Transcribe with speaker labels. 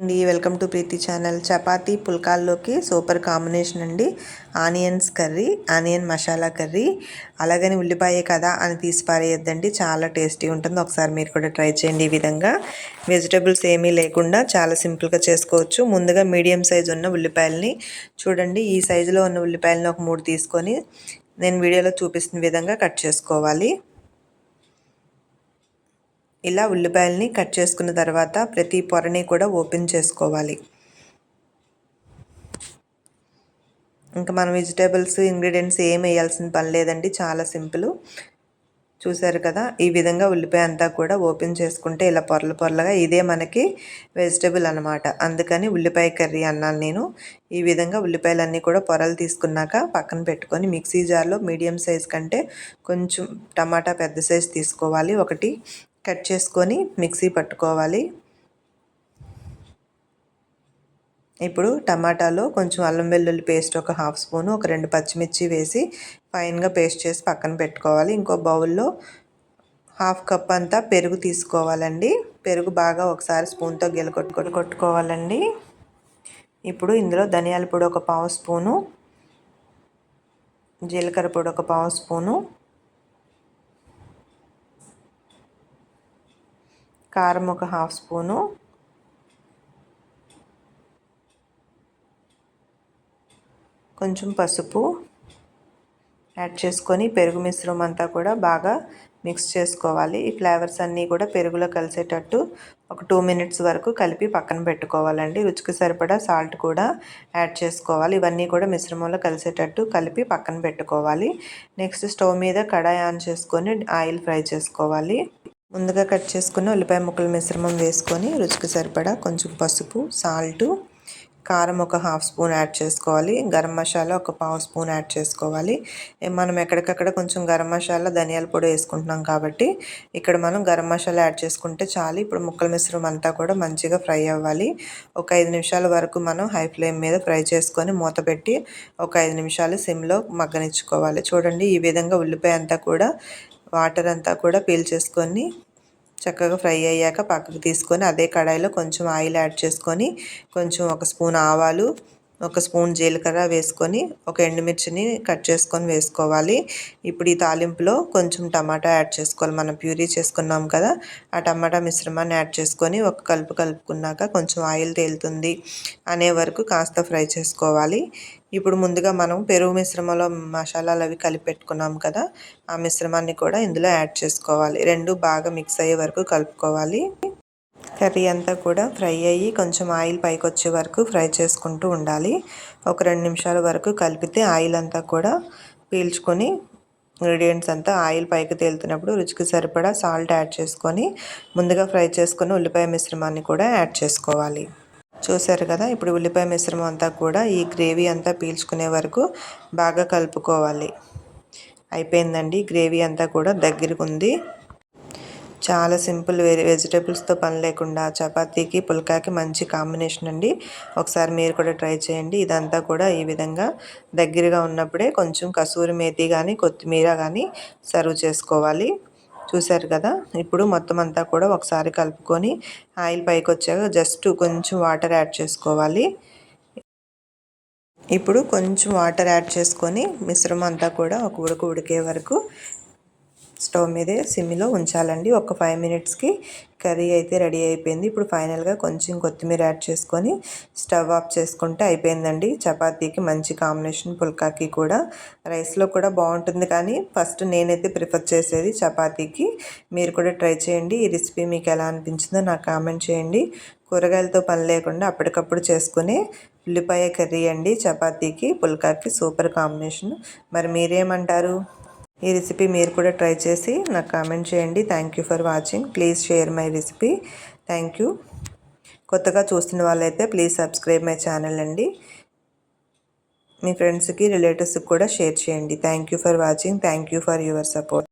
Speaker 1: అండి. Welcome to Preethi channel. Chapati పుల్కాల్లోకి super combination అండి. Onions curry onion masala curry. అలాగని ఉల్లిపాయే కదా అని తీసి పారేయద్దండి. చాలా టేస్టీ ఉంటుంది. ఒకసారి మీరు కూడా ట్రై చేయండి ఈ విధంగా. వెజిటబుల్స్ ఏమీ లేకుండా చాలా సింపుల్గా చేసుకోవచ్చు. ముందుగా మీడియం సైజు ఉన్న ఉల్లిపాయలని చూడండి. ఈ సైజులో ఉన్న ఉల్లిపాయలని ఒక మూడు తీసుకొని నేను వీడియోలో చూపిస్తున్న విధంగా కట్ చేసుకోవాలి. ఇలా ఉల్లిపాయలని కట్ చేసుకున్న తర్వాత ప్రతి పొరని కూడా ఓపెన్ చేసుకోవాలి. ఇంకా మనం వెజిటేబుల్స్ ఇంగ్రీడియంట్స్ ఏం వేయాల్సిన పని లేదండి చాలా సింపుల్. చూసారు కదా ఈ విధంగా ఉల్లిపాయ అంతా కూడా ఓపెన్ చేసుకుంటే ఇలా పొరలు పొరలుగా ఇదే మనకి వెజిటేబుల్ అనమాట అందుకని ఉల్లిపాయ కర్రీ అన్నాను నేను. ఈ విధంగా ఉల్లిపాయలన్నీ కూడా పొరలు తీసుకున్నాక పక్కన పెట్టుకొని మిక్సీ జార్లో మీడియం సైజ్ కంటే కొంచెం టమాటా పెద్ద సైజ్ తీసుకోవాలి. ఒకటి కట్ చేసుకొని మిక్సీ పట్టుకోవాలి. ఇప్పుడు టమాటాలో కొంచెం అల్లం వెల్లుల్లి పేస్ట్ ఒక హాఫ్ స్పూను ఒక రెండు పచ్చిమిర్చి వేసి ఫైన్గా పేస్ట్ చేసి పక్కన పెట్టుకోవాలి. ఇంకో బౌల్లో హాఫ్ కప్ అంతా పెరుగు తీసుకోవాలండి. పెరుగు బాగా ఒకసారి స్పూన్తో కొట్టు కొట్టుకోవాలండి. ఇప్పుడు ఇందులో ధనియాల పొడి ఒక పావు స్పూను జీలకర్ర పొడి ఒక పావు స్పూను కారం ఒక హాఫ్ స్పూను. కొంచెం పసుపు యాడ్ చేసుకొని పెరుగు మిశ్రమం అంతా కూడా బాగా మిక్స్ చేసుకోవాలి. ఈ ఫ్లేవర్స్ అన్నీ కూడా పెరుగులో కలిసేటట్టు ఒక టూ మినిట్స్ వరకు కలిపి పక్కన పెట్టుకోవాలండి. రుచికి సరిపడా సాల్ట్ కూడా యాడ్ చేసుకోవాలి. ఇవన్నీ కూడా మిశ్రమంలో కలిసేటట్టు కలిపి పక్కన పెట్టుకోవాలి. నెక్స్ట్ స్టవ్ మీద కడాయి ఆన్ చేసుకొని ఆయిల్ ఫ్రై చేసుకోవాలి. ముందుగా కట్ చేసుకున్న ఉల్లిపాయ ముక్కల మిశ్రమం వేసుకొని రుచికి సరిపడా కొంచెం పసుపు సాల్టు కారం ఒక హాఫ్ స్పూన్ యాడ్ చేసుకోవాలి. గరం మసాలా ఒక పావు స్పూన్ యాడ్ చేసుకోవాలి. మనం ఎక్కడికక్కడ కొంచెం గరం మసాలా ధనియాల పొడి వేసుకుంటున్నాం కాబట్టి ఇక్కడ మనం గరం మసాలా యాడ్ చేసుకుంటే చాలు. ఇప్పుడు ముక్కల మిశ్రమం అంతా కూడా మంచిగా ఫ్రై అవ్వాలి. ఒక ఐదు నిమిషాల వరకు మనం హై ఫ్లేమ్ మీద ఫ్రై చేసుకొని మూత పెట్టి ఒక ఐదు నిమిషాలు సిమ్లో మగ్గనిచ్చుకోవాలి. చూడండి ఈ విధంగా ఉల్లిపాయ అంతా కూడా వాటర్ అంతా కూడా పీల్చేసుకొని చక్కగా ఫ్రై అయ్యాక పక్కకు తీసుకొని అదే కడాయిలో కొంచెం ఆయిల్ యాడ్ చేసుకొని కొంచెం ఒక స్పూన్ ఆవాలు ఒక స్పూన్ జీలకర్ర వేసుకొని ఒక ఎండుమిర్చిని కట్ చేసుకొని వేసుకోవాలి. ఇప్పుడు ఈ తాలింపులో కొంచెం టమాటా యాడ్ చేసుకోవాలి. మనం ప్యూరీ చేసుకున్నాం కదా ఆ టమాటా మిశ్రమాన్ని యాడ్ చేసుకొని ఒక కలుపు కలుపుకున్నాక కొంచెం ఆయిల్ తేలుతుంది అనే వరకు కాస్త ఫ్రై చేసుకోవాలి. ఇప్పుడు ముందుగా మనం పెరుగు మిశ్రమంలో మసాలాలు అవి కలిపి పెట్టుకున్నాం కదా ఆ మిశ్రమాన్ని కూడా ఇందులో యాడ్ చేసుకోవాలి. రెండు బాగా మిక్స్ అయ్యే వరకు కలుపుకోవాలి. కర్రీ అంతా కూడా ఫ్రై అయ్యి కొంచెం ఆయిల్ పైకి వచ్చే వరకు ఫ్రై చేసుకుంటూ ఉండాలి. ఒక రెండు నిమిషాల వరకు కలిపితే ఆయిల్ అంతా కూడా పీల్చుకొని ఇంగ్రీడియంట్స్ అంతా ఆయిల్ పైకి తేలుతున్నప్పుడు రుచికి సరిపడా సాల్ట్ యాడ్ చేసుకొని ముందుగా ఫ్రై చేసుకుని ఉల్లిపాయ మిశ్రమాన్ని కూడా యాడ్ చేసుకోవాలి. చూసారు కదా ఇప్పుడు ఉల్లిపాయ మిశ్రమం అంతా కూడా ఈ గ్రేవీ అంతా పీల్చుకునే వరకు బాగా కలుపుకోవాలి. అయిపోయిందండి గ్రేవీ అంతా కూడా దగ్గరకు ఉంది. చాలా సింపుల్ వేరే వెజిటేబుల్స్తో పని లేకుండా చపాతీకి పుల్కాకి మంచి కాంబినేషన్ అండి. ఒకసారి మీరు కూడా ట్రై చేయండి. ఇదంతా కూడా ఈ విధంగా దగ్గరగా ఉన్నప్పుడే కొంచెం కసూరి మేతి కానీ కొత్తిమీర కానీ సర్వ్ చేసుకోవాలి. చూశారు కదా? ఇప్పుడు మొత్తం అంతా కూడా ఒకసారి కలుపుకొని ఆయిల్ పైకి వచ్చాక జస్ట్ కొంచెం వాటర్ యాడ్ చేసుకోవాలి. ఇప్పుడు కొంచెం వాటర్ యాడ్ చేసుకొని మిశ్రమం అంతా కూడా ఒక ఉడక ఉడికే వరకు స్టవ్ మీదే సిమ్లో ఉంచాలండి. ఒక ఫైవ్ మినిట్స్కి కర్రీ అయితే రెడీ అయిపోయింది. ఇప్పుడు ఫైనల్గా కొంచెం కొత్తిమీర యాడ్ చేసుకొని స్టవ్ ఆఫ్ చేసుకుంటే అయిపోయిందండి. చపాతీకి మంచి కాంబినేషన్ పుల్కాకి కూడా. రైస్లో కూడా బాగుంటుంది కానీ ఫస్ట్ నేనైతే ప్రిఫర్ చేసేది చపాతీకి. మీరు కూడా ట్రై చేయండి. ఈ రెసిపీ మీకు ఎలా అనిపించిందో నాకు కామెంట్ చేయండి. కూరగాయలతో పని లేకుండా అప్పటికప్పుడు చేసుకునే ఉల్లిపాయ కర్రీ అండి. చపాతీకి పుల్కాకి సూపర్ కాంబినేషన్. మరి మీరేమంటారు? ఈ రెసిపీ మీరు కూడా ట్రై చేసి నాకు కామెంట్ చేయండి. Thank you for watching please share my recipe thank you కొత్తగా చూస్తున్న వాళ్ళైతే ప్లీజ్ సబ్స్క్రైబ్ మై ఛానల్ అండి. మీ ఫ్రెండ్స్కి రిలేటివ్స్కి కూడా షేర్ చేయండి. Thank you for watching thank you for your support